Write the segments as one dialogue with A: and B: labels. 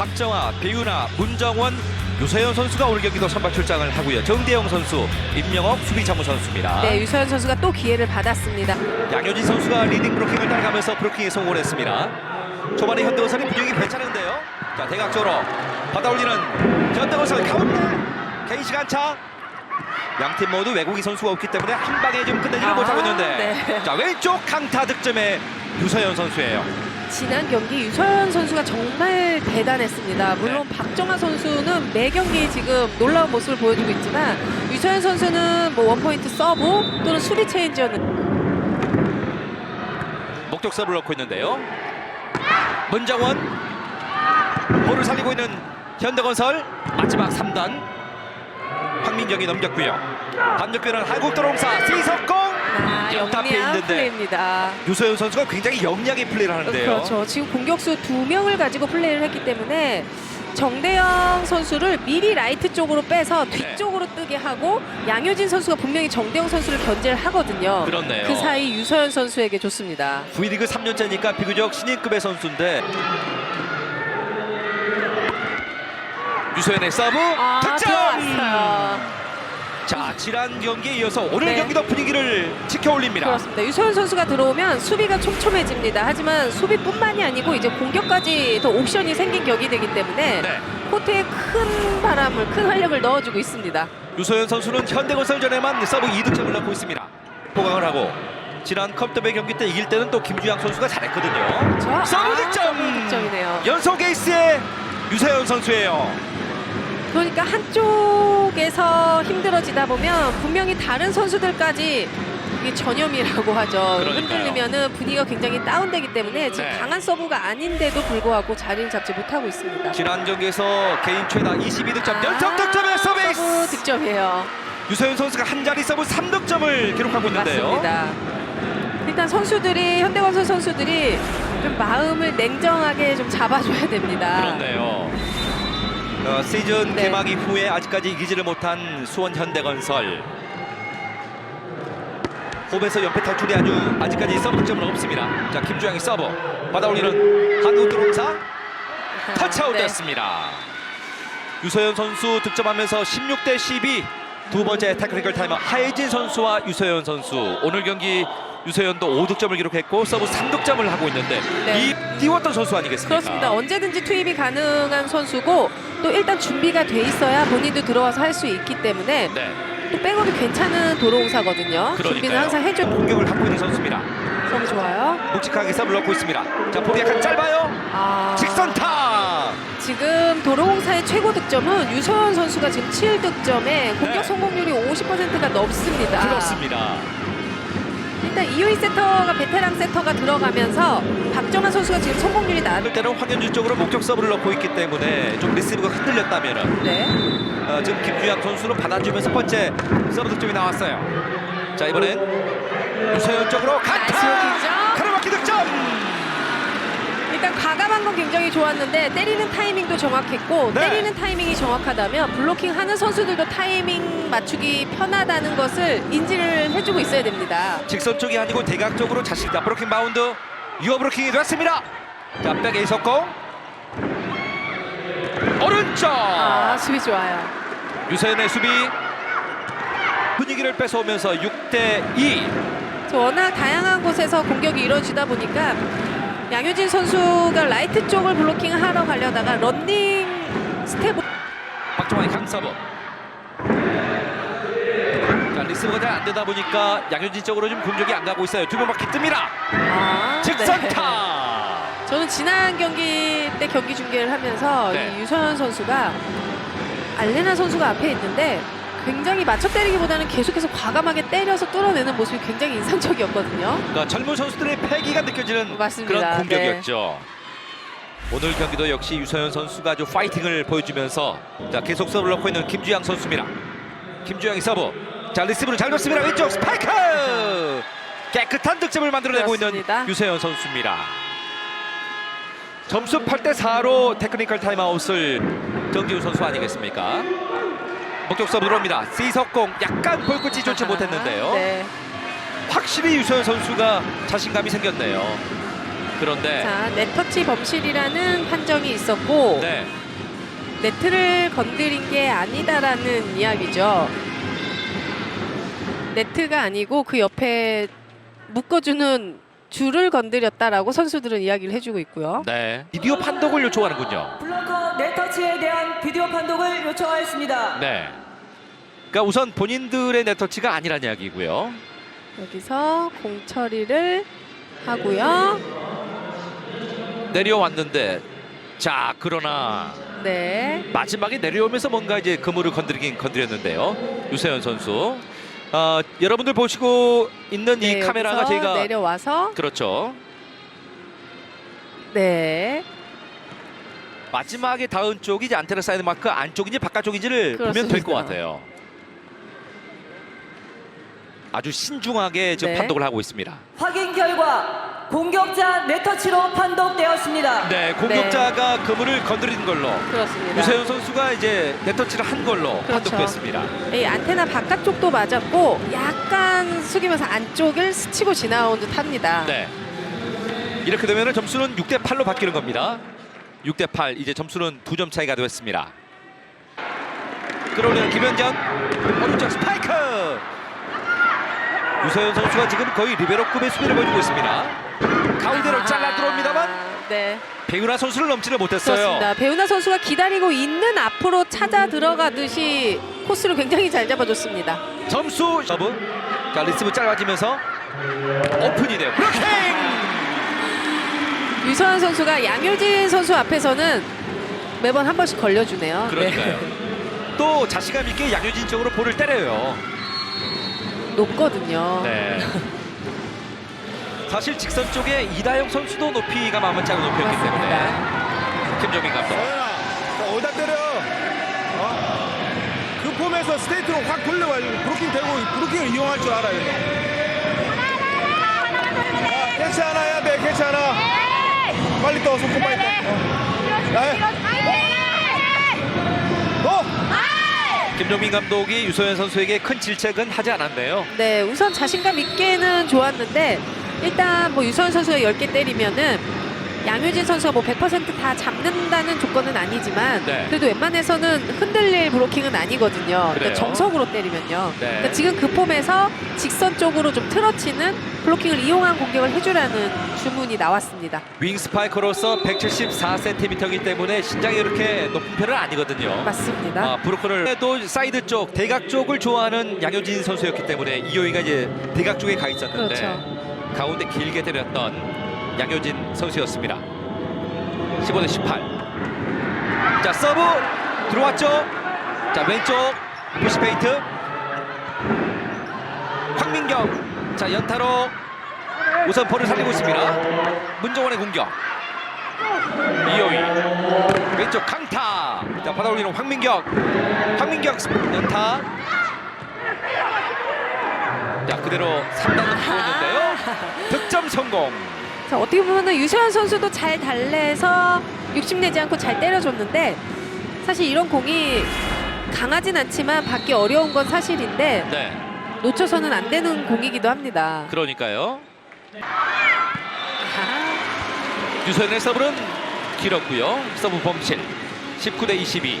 A: 박정아, 배윤아, 문정원, 유세현 선수가 오늘 경기도 선발 출장을 하고요. 정대영 선수, 임명옥 수비 자무 선수입니다.
B: 네, 유서연 선수가 또 기회를 받았습니다.
A: 양효진 선수가 리딩 브로킹을 따라가면서 브로킹에 성공을 했습니다. 초반에 현대건설이 분위기 괜찮은데요. 자 대각적으로 받아올리는 현대건설 가운데 개인 시 간 차. 양팀 모두 외국인 선수가 없기 때문에 한 방에 좀 끝내지를
B: 아,
A: 못하고 있는데
B: 네.
A: 자 왼쪽 강타 득점에 유서연 선수예요.
B: 지난 경기 유서연 선수가 정말 대단했습니다. 물론
A: 네.
B: 박정아 선수는 매 경기 지금 놀라운 모습을 보여주고 있지만 유서연 선수는 뭐 원포인트 서브 또는 수비 체인지였는
A: 목적 서브를 넣고 있는데요. 문정원 볼을 살리고 있는 현대건설 마지막 3단 황민경이 넘겼고요. 반대편은 한국도롱사 세석공
B: 아,
A: 영탑에
B: 영리한
A: 있는데
B: 플레이입니다.
A: 유소연 선수가 굉장히 영리하게 플레이를 하는데요.
B: 그렇죠. 지금 공격수 두 명을 가지고 플레이를 했기 때문에 정대영 선수를 미리 라이트 쪽으로 빼서
A: 네.
B: 뒤쪽으로 뜨게 하고 양효진 선수가 분명히 정대영 선수를 견제를 하거든요.
A: 그렇네요.
B: 그 사이 유서연 선수에게 줬습니다.
A: V리그 3년째니까 비교적 신인급의 선수인데 유소연의 서브
B: 아,
A: 득점!
B: 들어왔어요.
A: 자 지난 경기에 이어서 오늘
B: 네.
A: 경기도 분위기를 지켜 올립니다.
B: 그렇습니다. 유서연 선수가 들어오면 수비가 촘촘해집니다. 하지만 수비뿐만이 아니고 이제 공격까지 더 옵션이 생긴 격이 되기 때문에
A: 네.
B: 코트에 큰 바람을, 큰 활력을 넣어주고 있습니다.
A: 유소연 선수는 현대건설전에만 서브 2득점을 넣고 있습니다. 포강을 하고 지난 컵더베 경기 때 이길 때는 또 김주양 선수가 잘했거든요.
B: 저,
A: 서브
B: 아,
A: 득점!
B: 서브 득점이네요.
A: 연속 에이스의 유세현 선수예요.
B: 그러니까 한쪽 에서 힘들어지다 보면 분명히 다른 선수들까지 이게 전염이라고 하죠.
A: 그러니까요.
B: 흔들리면은 분위기가 굉장히 다운되기 때문에 지금
A: 네.
B: 강한 서브가 아닌데도 불구하고 자리를 잡지 못하고 있습니다.
A: 지난 경기에서 개인 최다 22득점
B: 아,
A: 연속 득점의 서브.
B: 서브 득점이에요.
A: 유세현 선수가 한 자리 서브 3득점을 기록하고 있는데요.
B: 맞습니다. 일단 선수들이 현대건설 선수들이 좀 마음을 냉정하게 좀 잡아줘야 됩니다.
A: 그렇네요. 어, 시즌
B: 네.
A: 개막 이후에 아직까지 이기지를 못한 수원 현대건설. 홈에서 연패 탈출이 아주 아직까지 서브 득점은 없습니다. 자 김주영이 서브 받아올리는 한국 드론사 터치아웃
B: 네.
A: 됐습니다. 유서연 선수 득점하면서 16 대 12 두 번째 테크니컬 타이머 하예진 선수와 유서연 선수 오늘 경기 유서연도 5득점을 기록했고 서브 3득점을 하고 있는데
B: 네.
A: 이 띄웠던 선수 아니겠습니까?
B: 그렇습니다. 언제든지 투입이 가능한 선수고 또 일단 준비가 돼 있어야 본인도 들어와서 할 수 있기 때문에
A: 네,
B: 또 백업이 괜찮은 도로공사거든요. 준비는
A: 그러니까요.
B: 항상 해줘.
A: 공격을 갖고 있는 선수입니다.
B: 너무 좋아요.
A: 묵직하게 서브를 넣고 있습니다. 자, 볼이 약간 짧아요.
B: 아,
A: 직선타.
B: 지금 도로 공사의 최고 득점은 유서연 선수가 지금 7득점에 공격
A: 네.
B: 성공률이 50%가 넘습니다.
A: 그렇습니다.
B: 일단 이효희 세터가 베테랑 세터가 들어가면서 박정환 선수가 지금 성공률이 낮.
A: 그럴 때는 황현준 쪽으로 목적 서브를 넣고 있기 때문에 좀 리시브가 흔들렸다면은
B: 네.
A: 어, 지금 김주양 선수는 받아주면서 첫 번째 서브 득점이 나왔어요. 자 이번엔 유서연 쪽으로
B: 나이스
A: 강타.
B: 득점.
A: 가로막기 득점.
B: 일단 과감한 건 굉장히 좋았는데 때리는 타이밍도 정확했고
A: 네.
B: 때리는 타이밍이 정확하다면 블로킹 하는 선수들도 타이밍 맞추기 편하다는 것을 인지를 해주고 있어야 됩니다.
A: 직선 쪽이 아니고 대각 쪽으로 자신 있다. 브로킹 바운드. 유어 브로킹이 됐습니다. 자 백에 있었고 오른쪽.
B: 아 수비 좋아요.
A: 유세현의 수비 분위기를 뺏어오면서 6대 2.
B: 저 워낙 다양한 곳에서 공격이 이루어지다 보니까 양효진 선수가 라이트 쪽을 블로킹하러 가려다가 런닝 스텝
A: 박종환의 강서브. 자 리스브가 잘 안 되다 보니까 양효진 쪽으로 좀 공격이 안 가고 있어요. 두번 바퀴 뜹니다.
B: 아, 네.
A: 직선타.
B: 저는 지난 경기 때 경기 중계를 하면서
A: 네.
B: 이 유서연 선수가 알레나 선수가 앞에 있는데 굉장히 맞춰 때리기보다는 계속해서 과감하게 때려서 뚫어내는 모습이 굉장히 인상적이었거든요.
A: 그러니까 젊은 선수들의 패기가 느껴지는
B: 맞습니다. 네.
A: 그런 공격이었죠. 오늘 경기도 역시 유서연 선수가 아주 파이팅을 보여주면서 자 계속 서브를 넣고 있는 김주양 선수입니다. 김주양이 서브. 자 리시브를 잘 넣습니다. 왼쪽 스파이크. 깨끗한 득점을 만들어내고
B: 그렇습니다.
A: 있는 유서연 선수입니다. 점수 8대 4로 테크니컬 타임아웃을 정지훈 선수 아니겠습니까? 목적 서브 들어옵니다. C석공 약간 볼끝이 좋지 못했는데요.
B: 네.
A: 확실히 유서연 선수가 자신감이 생겼네요. 그런데
B: 자, 네터치 범실이라는 판정이 있었고
A: 네.
B: 네트를 건드린 게 아니다라는 이야기죠. 네트가 아니고 그 옆에 묶어주는 줄을 건드렸다라고 선수들은 이야기를 해주고 있고요.
A: 네. 비디오 판독을 요청하는군요.
C: 블로커 네터치에 대한 비디오 판독을 요청하였습니다.
A: 네. 그러니까 우선 본인들의 네터치가 아니란 이야기고요.
B: 여기서 공 처리를 하고요.
A: 내려왔는데 자 그러나
B: 네.
A: 마지막에 내려오면서 뭔가 이제 그물을 건드리긴 건드렸는데요. 유세현 선수. 어, 여러분들 보시고 있는
B: 네,
A: 이 카메라가
B: 여기서
A: 제가
B: 내려와서
A: 그렇죠.
B: 네.
A: 마지막에 닿은 쪽이 이제 안테나 사이드 마크 안쪽인지 바깥쪽인지를 보면 될 것
B: 그렇습니다.
A: 같아요. 아주 신중하게 지금
B: 네.
A: 판독을 하고 있습니다.
C: 확인 결과 공격자 네터치로 판독되었습니다.
A: 네, 공격자가 그물을 건드린 걸로
B: 그렇습니다.
A: 유세현 선수가 이제 네터치를 한 걸로
B: 그렇죠.
A: 판독됐습니다.
B: 이 안테나 바깥쪽도 맞았고 약간 숙이면서 안쪽을 스치고 지나온 듯 합니다.
A: 네. 이렇게 되면 점수는 6대 8로 바뀌는 겁니다. 6대 8 이제 점수는 두 점 차이가 됐습니다. 끌어올리는 김현전 오른쪽 스파이크 유서연 선수가 지금 거의 리베로급의 수비를 보여주고 있습니다. 가운데로. 잘라 들어옵니다만
B: 네.
A: 배우나 선수를 넘지를 못했어요.
B: 그렇습니다. 배우나 선수가 기다리고 있는 앞으로 찾아 들어가듯이 코스를 굉장히 잘 잡아줬습니다.
A: 점수 서브 자 리스브 짧아지면서 오픈이 돼요. 브로킹
B: 유서현 선수가 양효진 선수 앞에서는 매번 한 번씩 걸려주네요.
A: 그러니까요. 또 자신감 있게 양효진 쪽으로 볼을 때려요.
B: 네. 높거든요.
A: 네. 사실 직선 쪽에 이다영 선수도 높이가 만만치 않은 높이였기 때문에
B: 맞습니다.
A: 김정민 감독.
D: 서현아, 너 어디다 때려? 어? 그 폼에서 스테이트로 확 돌려가지고 브로킹 되고 브로킹을 이용할 줄 알아요. 야, 괜찮아, 야, 돼, 괜찮아. 빨리 떠, 손톱 빨리 떠. 어. 야, 너!
A: 김정민 감독이 유소연 선수에게 큰 질책은 하지 않았네요.
B: 네, 우선 자신감 있게는 좋았는데 일단 뭐 유서현 선수가 10개 때리면은 양효진 선수가 뭐 100%다 잡는다는 조건은 아니지만
A: 네.
B: 그래도 웬만해서는 흔들릴 브로킹은 아니거든요. 그러니까 정석으로 때리면요.
A: 네.
B: 그러니까 지금 그 폼에서 직선 쪽으로 좀 틀어치는 블로킹을 이용한 공격을 해주라는 주문이 나왔습니다.
A: 윙 스파이커로서 174cm이기 때문에 신장이 이렇게 높은 편은 아니거든요.
B: 맞습니다.
A: 아, 브로커를 해도 사이드 쪽, 대각 쪽을 좋아하는 양효진 선수였기 때문에 이호이가 이제 대각 쪽에 가 있었는데
B: 그렇죠.
A: 가운데 길게 때렸던 양효진 선수였습니다. 15대 18. 자 서브 들어왔죠. 자 왼쪽 푸시페이트. 황민경. 자 연타로 우선 볼을 살리고 있습니다. 문정원의 공격. 이호이 왼쪽 강타. 자 받아 올리는 황민경. 황민경 연타. 자 그대로 3단을 보였는데요. 득점 성공.
B: 자, 어떻게 보면은 유세현 선수도 잘 달래서 욕심내지 않고 잘 때려줬는데 사실 이런 공이 강하진 않지만 받기 어려운 건 사실인데
A: 네,
B: 놓쳐서는 안 되는 공이기도 합니다.
A: 그러니까요.
B: 아하.
A: 유소연의 서브는 길었고요. 서브 범실 19 대 22.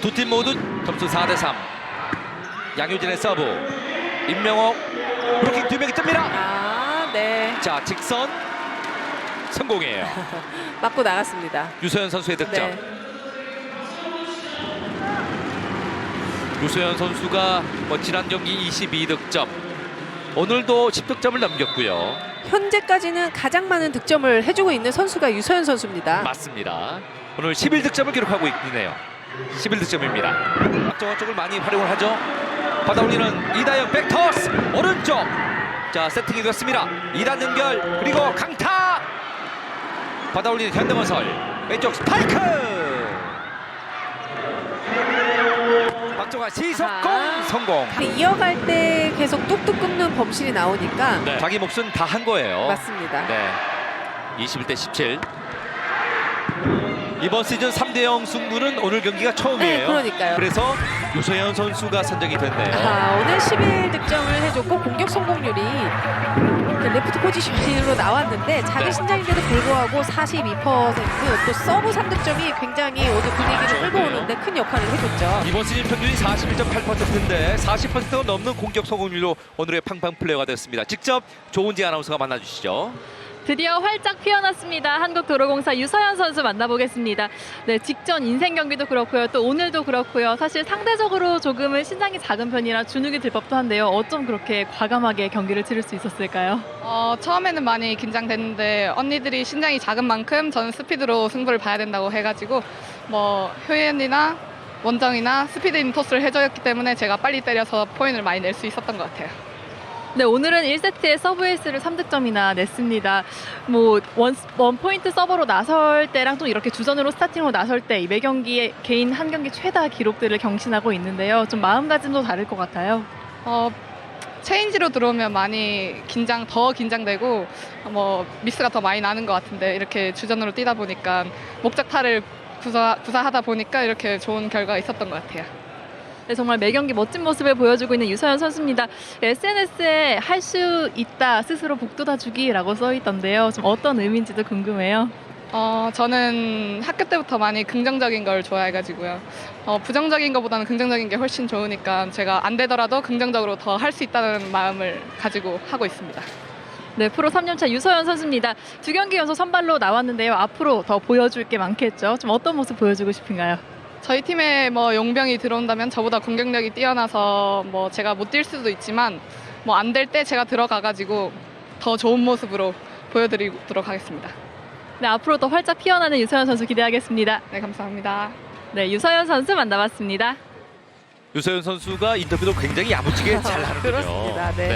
A: 두 팀 모두 점수 4 대 3. 양효진의 서브. 임명옥 브로킹 두 명이 뜹니다.
B: 아, 네.
A: 자 직선 성공이에요.
B: 맞고 나갔습니다.
A: 유소연 선수의 득점.
B: 네.
A: 유소연 선수가 뭐 지난 경기 22득점. 오늘도 10득점을 넘겼고요.
B: 현재까지는 가장 많은 득점을 해주고 있는 선수가 유서현 선수입니다.
A: 맞습니다. 오늘 11득점을 기록하고 있네요. 11득점입니다. 박정원 쪽을 많이 활용을 하죠. 받아올리는 이다영 백터스 오른쪽. 자 세팅이 됐습니다. 2단 연결 그리고 강타. 받아올리는 현대건설 왼쪽 스파이크. 박정환 시속공. 성공.
B: 이어갈 때 계속 뚝뚝 끊는 범실이 나오니까
A: 네. 자기 몫은 다 한 거예요.
B: 맞습니다.
A: 네. 21대 17. 이번 시즌 3대 0 승부는 오늘 경기가 처음이에요.
B: 네, 그러니까요.
A: 그래서 유소연 선수가 선정이 됐네요.
B: 아, 오늘 11 득점을 해줬고 있었고 공격 성공률이 그 레프트 포지션으로 나왔는데 작은
A: 네.
B: 신장인데도 불구하고 42%또 서브 3득점이 굉장히 오늘 분위기를 끌고 오는데 큰 역할을 해줬죠.
A: 이번 시즌 평균이 41.8%인데 40%가 넘는 공격 성공률로 오늘의 팡팡 플레이가 됐습니다. 직접 조은지 아나운서가 만나주시죠.
E: 드디어 활짝 피어났습니다. 한국도로공사 유서연 선수 만나보겠습니다. 네, 직전 인생 경기도 그렇고요. 또 오늘도 그렇고요. 사실 상대적으로 조금은 신장이 작은 편이라 주눅이 들 법도 한데요. 어쩜 그렇게 과감하게 경기를 치를 수 있었을까요?
F: 어, 처음에는 많이 긴장됐는데 언니들이 신장이 작은 만큼 저는 스피드로 승부를 봐야 된다고 해가지고 뭐 효연이나 원정이나 스피드 인 토스를 해줬기 때문에 제가 빨리 때려서 포인트를 많이 낼 수 있었던 것 같아요.
E: 네, 오늘은 1세트에 서브 에이스를 3득점이나 냈습니다. 뭐, 원, 원 포인트 서버로 나설 때랑 또 이렇게 주전으로 스타팅으로 나설 때이 매경기에 개인 한 경기 최다 기록들을 경신하고 있는데요. 좀 마음가짐도 다를 것 같아요.
F: 어, 체인지로 들어오면 많이 긴장 더 긴장되고 뭐 미스가 더 많이 나는 것 같은데 이렇게 주전으로 뛰다 보니까 목적타를 구사, 구사하다 보니까 이렇게 좋은 결과가 있었던 것 같아요.
E: 네, 정말 매경기 멋진 모습을 보여주고 있는 유서연 선수입니다. SNS에 할 수 있다 스스로 복돋아주기라고 써 있던데요. 좀 어떤 의미인지도 궁금해요.
F: 어, 저는 학교 때부터 많이 긍정적인 걸 좋아해가지고요. 어, 부정적인 것보다는 긍정적인 게 훨씬 좋으니까 제가 안 되더라도 긍정적으로 더 할 수 있다는 마음을 가지고 하고 있습니다.
E: 네, 프로 3년차 유서연 선수입니다. 두 경기 연속 선발로 나왔는데요. 앞으로 더 보여줄 게 많겠죠. 좀 어떤 모습 보여주고 싶은가요?
F: 저희 팀에 뭐 용병이 들어온다면 저보다 공격력이 뛰어나서 뭐 제가 못 뛸 수도 있지만 뭐 안 될 때 제가 들어가가지고 더 좋은 모습으로 보여드리도록 하겠습니다.
E: 네, 앞으로 더 활짝 피어나는 유서연 선수 기대하겠습니다.
F: 네, 감사합니다.
E: 네, 유서연 선수 만나봤습니다.
A: 유서연 선수가 인터뷰도 굉장히 야무지게 잘 하는군요.
B: 그렇습니다. 네.